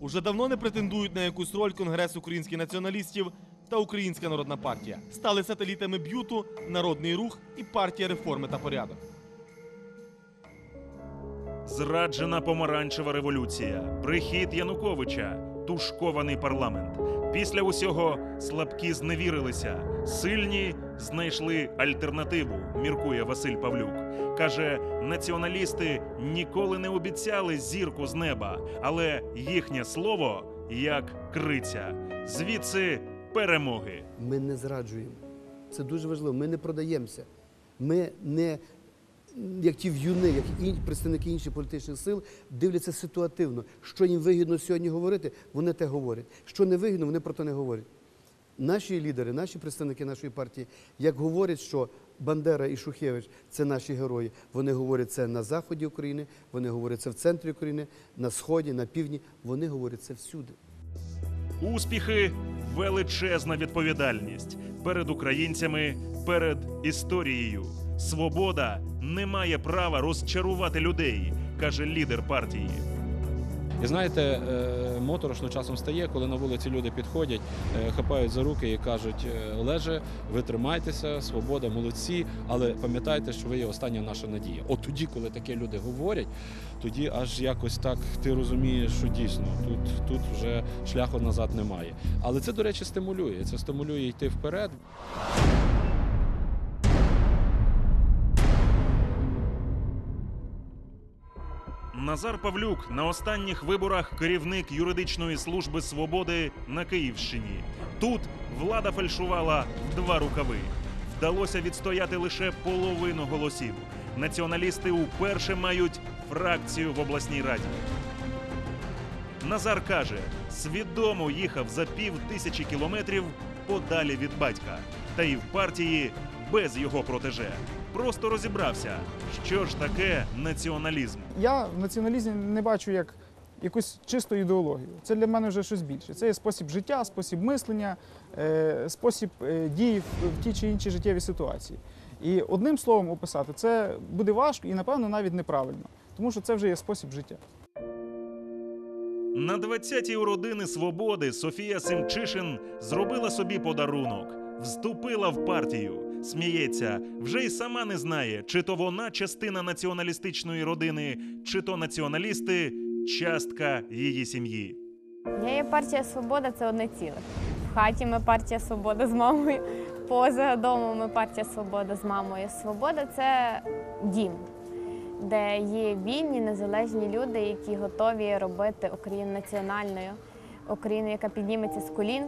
уже давно не претендують на якусь роль Конгрес українських націоналістів та Українська народна партія. Стали сателітами б'юту, народний рух і партія реформи та порядок. Зраджена помаранчева революція, прихід Януковича, тушкований парламент. Після усього слабкі зневірилися, сильні знайшли альтернативу. Міркує Василь Павлюк. Каже, націоналісти ніколи не обіцяли зірку з неба, але їхнє слово як криця. Звідси перемоги. Ми не зраджуємо. Це дуже важливо. Ми не продаємося. Ми не як ті в'юни, як і представники інших політичних сил, дивляться ситуативно. Що їм вигідно сьогодні говорити, вони те говорять. Що не вигідно, вони про те не говорять. Наші лідери, наші представники нашої партії, як говорять, що Бандера і Шухевич це наші герої, вони говорять це на заході України, вони говорять це в центрі України, на сході, на півдні. Вони говорять це всюди. Успіхи величезна відповідальність перед українцями, перед історією. Свобода не має права розчарувати людей, каже лідер партії. І знаєте, е, моторошно часом стає, коли на вулиці люди підходять, е, хапають за руки і кажуть: е, Олеже, ви тримайтеся, свобода, молодці, але пам'ятайте, що ви є остання наша надія. От тоді, коли такі люди говорять, тоді аж якось так ти розумієш, що дійсно тут, тут вже шляху назад немає. Але це, до речі, стимулює. Це стимулює йти вперед. Назар Павлюк на останніх виборах керівник юридичної служби свободи на Київщині. Тут влада фальшувала в два рукави. Вдалося відстояти лише половину голосів. Націоналісти уперше мають фракцію в обласній раді. Назар каже, свідомо їхав за пів тисячі кілометрів подалі від батька, та і в партії без його протеже. Просто розібрався, що ж таке націоналізм. Я в націоналізмі не бачу як якусь чисту ідеологію. Це для мене вже щось більше. Це є спосіб життя, спосіб мислення, е, спосіб е, дії в в тій чи іншій життєвій ситуації. І одним словом описати це буде важко і, напевно, навіть неправильно, тому що це вже є спосіб життя. На 20-й у родини свободи Софія Семчишин зробила собі подарунок, вступила в партію. Сміється, вже й сама не знає, чи то вона частина націоналістичної родини, чи то націоналісти частка її сім'ї. Я є партія Свобода це одне ціле. В хаті ми партія Свобода з мамою. Поза домом ми партія Свобода з мамою. Свобода це дім, де є вільні, незалежні люди, які готові робити Україну національною, Україну, яка підніметься з колін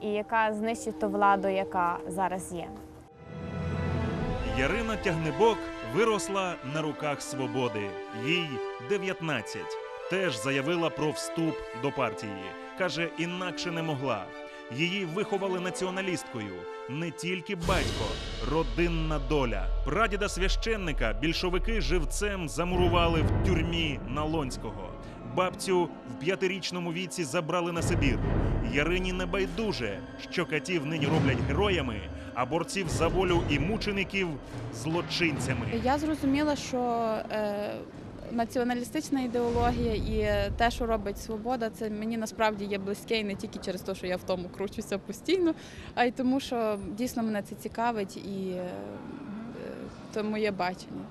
і яка знищить ту владу, яка зараз є. Ярина Тягнебок виросла на руках свободи. Їй 19. Теж заявила про вступ до партії. Каже, інакше не могла. Її виховали націоналісткою. Не тільки батько, родинна доля. Прадіда священника більшовики живцем замурували в тюрмі Налонського. Бабцю в п'ятирічному віці забрали на Сибір. Ярині не байдуже, що катів нині роблять героями, а борців за волю і мучеників злочинцями. Я зрозуміла, що е, націоналістична ідеологія і те, що робить свобода, це мені насправді є близьке і не тільки через те, що я в тому кручуся постійно, а й тому, що дійсно мене це цікавить і е, е, це моє бачення.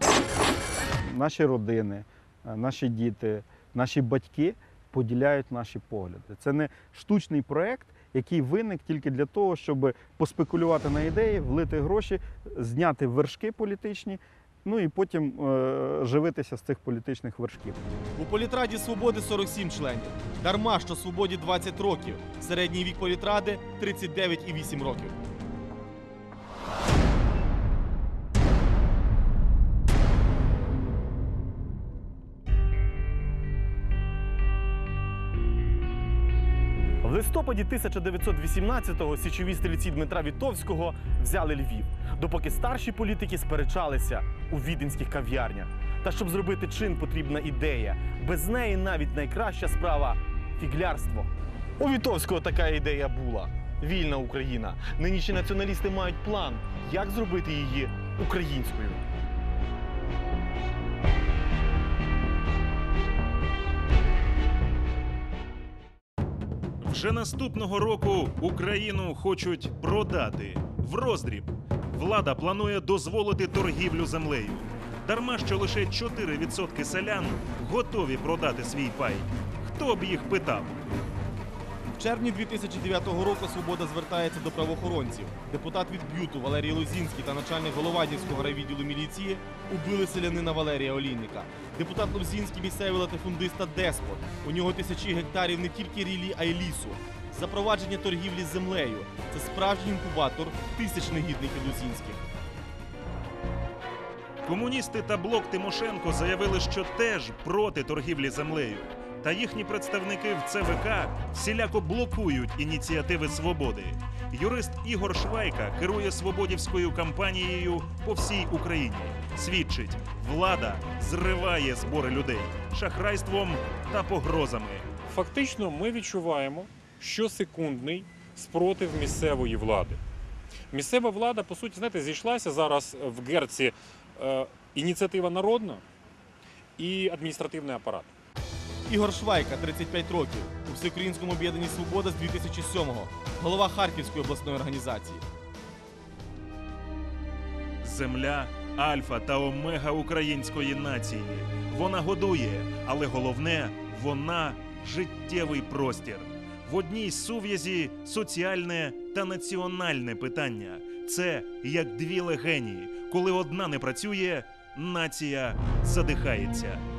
наші родини, е, наші діти, наші батьки поділяють наші погляди. Це не штучний проект, який виник тільки для того, щоб поспекулювати на ідеї, влити гроші, зняти вершки політичні, ну і потім е, живитися з цих політичних вершків. У політраді свободи 47 членів. Дарма, що свободі 20 років. Середній вік політради 39,8 років. Листопаді 1918-го січові стрільці Дмитра Вітовського взяли Львів, допоки старші політики сперечалися у віденських кав'ярнях. Та щоб зробити чин, потрібна ідея. Без неї навіть найкраща справа фіглярство. У Вітовського така ідея була. Вільна Україна. Нинішні націоналісти мають план, як зробити її українською. Вже наступного року Україну хочуть продати в роздріб. Влада планує дозволити торгівлю землею. Дарма що лише 4% селян готові продати свій пай. Хто б їх питав? Червні 2009 року Свобода звертається до правоохоронців. Депутат від Б'юту Валерій Лозінський та начальник Головадівського райвідділу міліції убили селянина Валерія Олійника. Депутат Лозінський місцевий латифундиста Деспот. У нього тисячі гектарів не тільки рілі, а й лісу. Запровадження торгівлі з землею це справжній інкубатор тисяч негідників Лозінських. Комуністи та блок Тимошенко заявили, що теж проти торгівлі землею. Та їхні представники в ЦВК всіляко блокують ініціативи свободи. Юрист Ігор Швайка керує свободівською кампанією по всій Україні. Свідчить, влада зриває збори людей шахрайством та погрозами. Фактично, ми відчуваємо щосекундний спротив місцевої влади. Місцева влада, по суті, знаєте, зійшлася зараз в герці е, ініціатива народна і адміністративний апарат. Ігор Швайка, 35 років, у всеукраїнському об'єднанні Свобода з 2007-го, голова Харківської обласної організації. Земля альфа та омега української нації. Вона годує, але головне, вона життєвий простір. В одній сув'язі соціальне та національне питання. Це як дві легені. Коли одна не працює, нація задихається.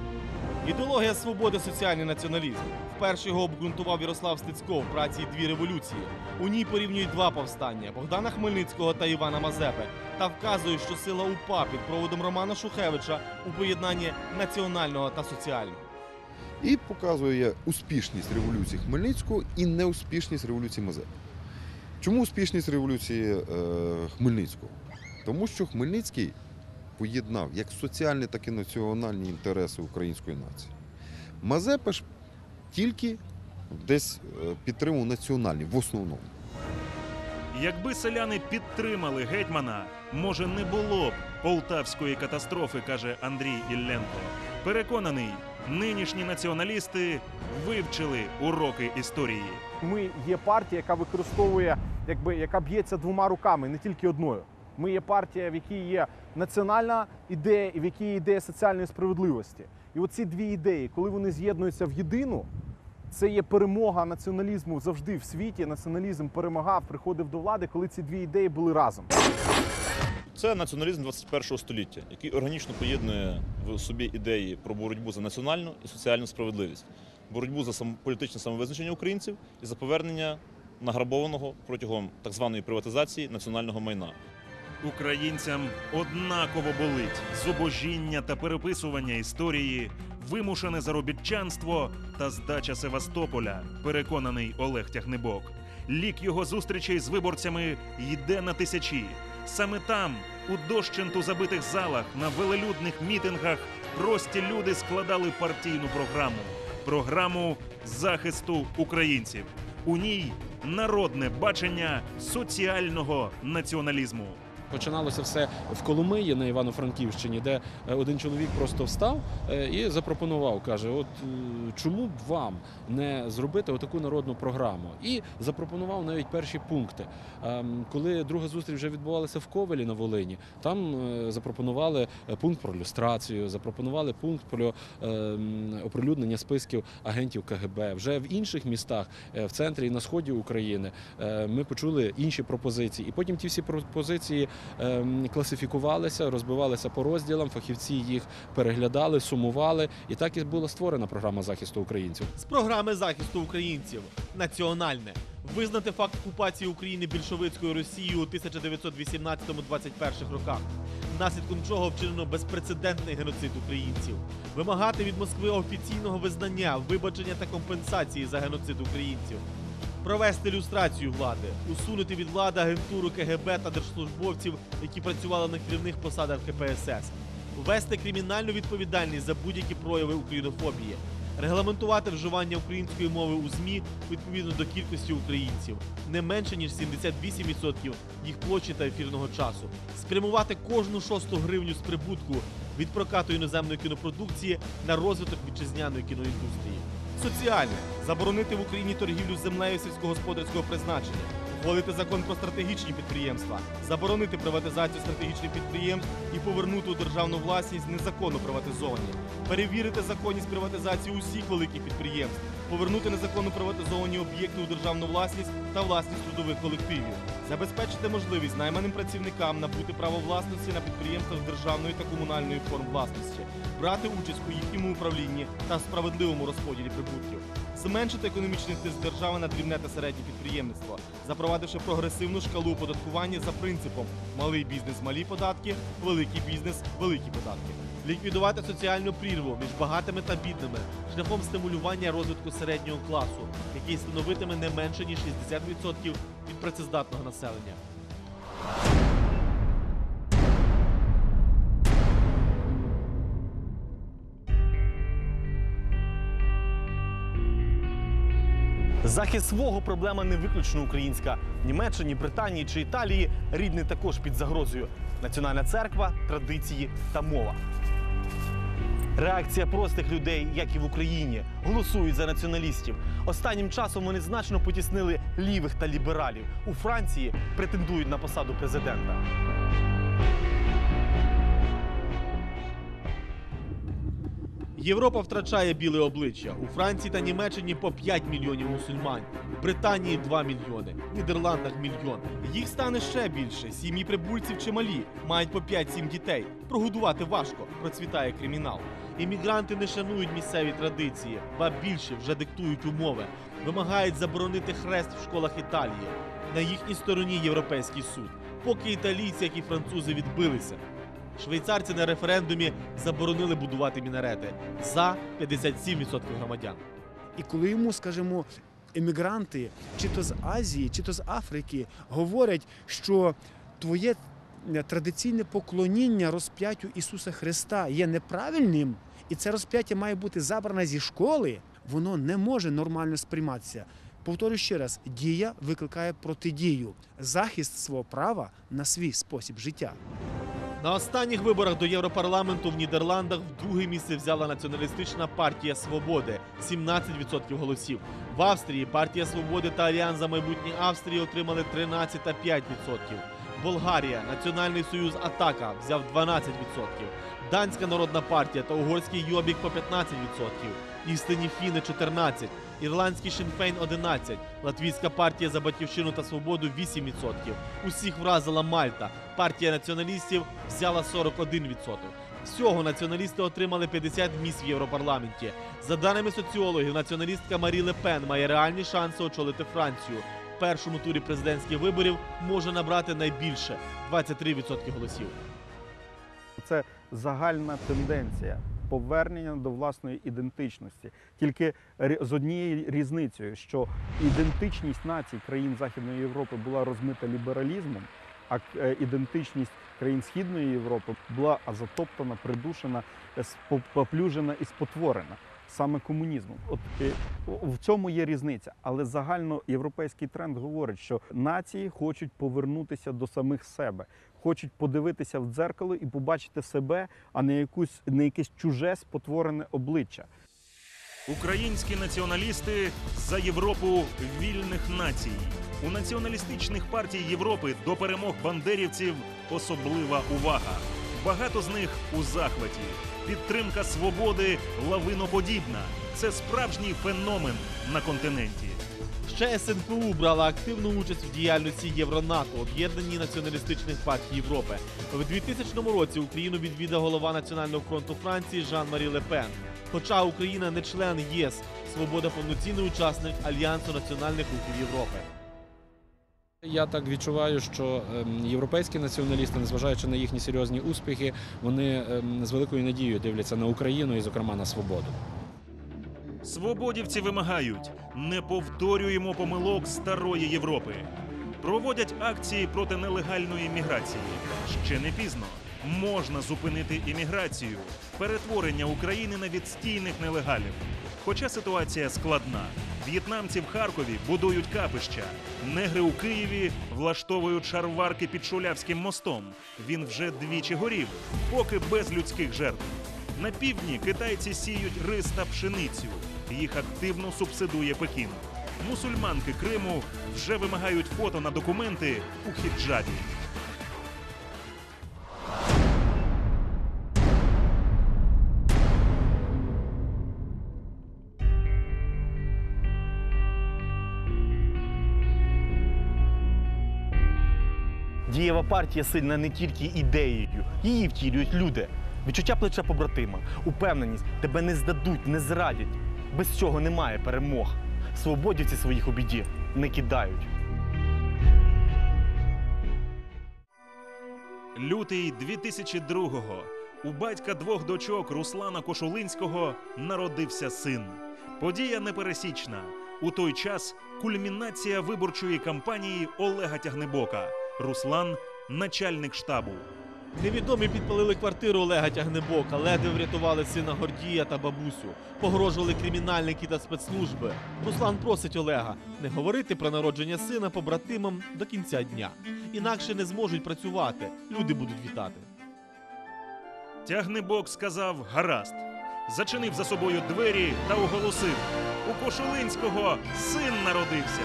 Ідеологія свободи соціальний націоналізм. Вперше його обґрунтував Ярослав Стецько в праці Дві революції. У ній порівнюють два повстання Богдана Хмельницького та Івана Мазепи та вказує, що сила УПА під проводом Романа Шухевича у поєднанні національного та соціального. і показує успішність революції Хмельницького і неуспішність революції Мазепи. Чому успішність революції е, Хмельницького? Тому що Хмельницький поєднав як соціальні, так і національні інтереси української нації. Мазепа ж тільки десь е, підтримував національні в основному. Якби селяни підтримали гетьмана, може не було б полтавської катастрофи, каже Андрій Ілленко. Переконаний, нинішні націоналісти вивчили уроки історії. Ми є партія, яка використовує, якби яка б'ється двома руками, не тільки одною. Ми є партія, в якій є національна ідея і в якій є ідея соціальної справедливості. І оці дві ідеї, коли вони з'єднуються в єдину, це є перемога націоналізму завжди в світі. Націоналізм перемагав, приходив до влади, коли ці дві ідеї були разом. Це націоналізм 21 століття, який органічно поєднує в собі ідеї про боротьбу за національну і соціальну справедливість, боротьбу за політичне самовизначення українців і за повернення награбованого протягом так званої приватизації національного майна. Українцям однаково болить зубожіння та переписування історії, вимушене заробітчанство та здача Севастополя, переконаний Олег Тягнебок. Лік його зустрічей з виборцями йде на тисячі. Саме там, у дощенту забитих залах, на велелюдних мітингах, прості люди складали партійну програму програму захисту українців. У ній народне бачення соціального націоналізму. Починалося все в Коломиї на Івано-Франківщині, де е, один чоловік просто встав е, і запропонував, каже: От е, чому б вам не зробити отаку народну програму? І запропонував навіть перші пункти. Ем, Коли друга зустріч вже відбувалася в Ковелі на Волині, там запропонували пункт про люстрацію, запропонували пункт про ем, оприлюднення списків агентів КГБ. Вже в інших містах, в центрі і на сході України, ми почули інші пропозиції. І потім ті всі пропозиції класифікувалися, розбивалися по розділам. Фахівці їх переглядали, сумували, і так і була створена програма захисту українців. З програми захисту українців національне визнати факт окупації України більшовицькою Росією у 1918-21 роках, наслідком чого вчинено безпрецедентний геноцид українців, вимагати від Москви офіційного визнання, вибачення та компенсації за геноцид українців. Провести люстрацію влади, усунути від влади агентуру КГБ та держслужбовців, які працювали на керівних посадах КПСС, ввести кримінальну відповідальність за будь-які прояви українофобії, регламентувати вживання української мови у ЗМІ відповідно до кількості українців, не менше ніж 78% їх площі та ефірного часу, спрямувати кожну шосту гривню з прибутку від прокату іноземної кінопродукції на розвиток вітчизняної кіноіндустрії. Соціальне. Заборонити в Україні торгівлю землею сільськогосподарського призначення, ухвалити закон про стратегічні підприємства, заборонити приватизацію стратегічних підприємств і повернути у державну власність незаконно приватизовані, перевірити законність приватизації усіх великих підприємств, повернути незаконно приватизовані об'єкти у державну власність та власність трудових колективів, забезпечити можливість найманим працівникам набути право власності на підприємствах державної та комунальної форм власності, брати участь у їхньому управлінні та справедливому розподілі прибутків, зменшити економічний тиск держави на дрібне та середнє підприємництво, запровадивши прогресивну шкалу оподаткування за принципом малий бізнес малі податки, великий бізнес великі податки. Ліквідувати соціальну прірву між багатими та бідними шляхом стимулювання розвитку середнього класу, який становитиме не менше ніж 60% від працездатного населення. Захист свого проблема не виключно українська. В Німеччині, Британії чи Італії рідний також під загрозою. Національна церква, традиції та мова. Реакція простих людей, як і в Україні, голосують за націоналістів. Останнім часом вони значно потіснили лівих та лібералів. У Франції претендують на посаду президента. Європа втрачає біле обличчя. У Франції та Німеччині по 5 мільйонів мусульман, в Британії 2 мільйони, в Нідерландах мільйон. Їх стане ще більше. Сім'ї прибульців чималі, мають по 5-7 дітей. Прогодувати важко, процвітає кримінал. Іммігранти не шанують місцеві традиції, ба більше вже диктують умови. Вимагають заборонити хрест в школах Італії. На їхній стороні європейський суд. Поки італійці, як і французи, відбилися. Швейцарці на референдумі заборонили будувати мінарети за 57% громадян. І коли йому, скажімо, емігранти, чи то з Азії, чи то з Африки, говорять, що твоє е, традиційне поклоніння розп'яттю Ісуса Христа є неправильним, і це розп'яття має бути забране зі школи, воно не може нормально сприйматися. Повторюю ще раз: дія викликає протидію, захист свого права на свій спосіб життя. На останніх виборах до Європарламенту в Нідерландах в друге місце взяла націоналістична партія Свободи 17% голосів. В Австрії партія Свободи та Альянс за майбутнє Австрії отримали 13 та 5%. Болгарія, Національний союз Атака взяв 12%. Данська народна партія та угорський Йобік по 15%. Істинні Фіни 14%. Ірландський Шінфейн 11%. Латвійська партія за батьківщину та свободу 8%. Усіх вразила Мальта. Партія націоналістів взяла 41%. Всього націоналісти отримали 50 місць в Європарламенті. За даними соціологів, націоналістка Марі Ле Пен має реальні шанси очолити Францію. В першому турі президентських виборів може набрати найбільше 23% голосів. Це загальна тенденція повернення до власної ідентичності. Тільки з однією різницею, що ідентичність націй країн Західної Європи була розмита лібералізмом, а е, ідентичність країн Східної Європи була затоптана, придушена, е, поплюжена і спотворена. Саме комунізмом, от е, в цьому є різниця, але загальноєвропейський тренд говорить, що нації хочуть повернутися до самих себе, хочуть подивитися в дзеркало і побачити себе, а не якусь не якесь чуже спотворене обличчя. Українські націоналісти за Європу вільних націй. У націоналістичних партій Європи до перемог бандерівців особлива увага. Багато з них у захваті. Підтримка свободи лавиноподібна. Це справжній феномен на континенті. Ще СНПУ брала активну участь в діяльності Євронато, об'єднанні націоналістичних партій Європи. У 2000 році Україну відвідав голова Національного фронту Франції Жан-Марі Ле Пен. Хоча Україна не член ЄС, свобода повноцінний учасник Альянсу національних рухів Європи. Я так відчуваю, що ем, європейські націоналісти, незважаючи на їхні серйозні успіхи, вони ем, з великою надією дивляться на Україну і, зокрема, на свободу. Свободівці вимагають не повторюємо помилок старої Європи. Проводять акції проти нелегальної міграції. Ще не пізно. Можна зупинити імміграцію, перетворення України на відстійних нелегалів. Хоча ситуація складна. В'єтнамці в Харкові будують капища. Негри у Києві влаштовують шарварки під Шулявським мостом. Він вже двічі горів, поки без людських жертв. На півдні китайці сіють рис та пшеницю. Їх активно субсидує Пекін. Мусульманки Криму вже вимагають фото на документи у хіджабі. Дієва партія сильна не тільки ідеєю, її втілюють люди. Відчуття плеча побратима, упевненість, тебе не здадуть, не зрадять. Без цього немає перемог. Свободівці своїх у біді не кидають. Лютий 2002-го. У батька двох дочок Руслана Кошулинського народився син. Подія непересічна. У той час кульмінація виборчої кампанії Олега Тягнебока. Руслан начальник штабу. Невідомі підпалили квартиру Олега Тягнебока, ледве врятували сина Гордія та бабусю. Погрожували кримінальники та спецслужби. Руслан просить Олега не говорити про народження сина побратимам до кінця дня. Інакше не зможуть працювати. Люди будуть вітати. Тягнебок сказав гаразд. Зачинив за собою двері та оголосив: у Кошулинського син народився.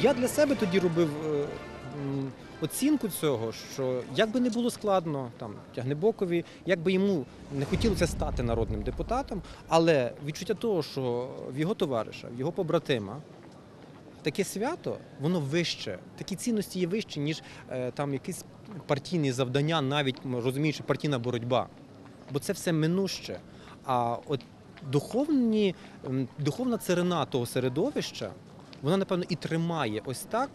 Я для себе тоді робив е, оцінку цього, що як би не було складно там Тягнебокові, як би йому не хотілося стати народним депутатом, але відчуття того, що в його товариша, в його побратима. Таке свято, воно вище, такі цінності є вищі, ніж е, там якісь партійні завдання, навіть розуміючи партійна боротьба. Бо це все минуще. А от духовні, духовна царина того середовища, вона, напевно, і тримає ось так,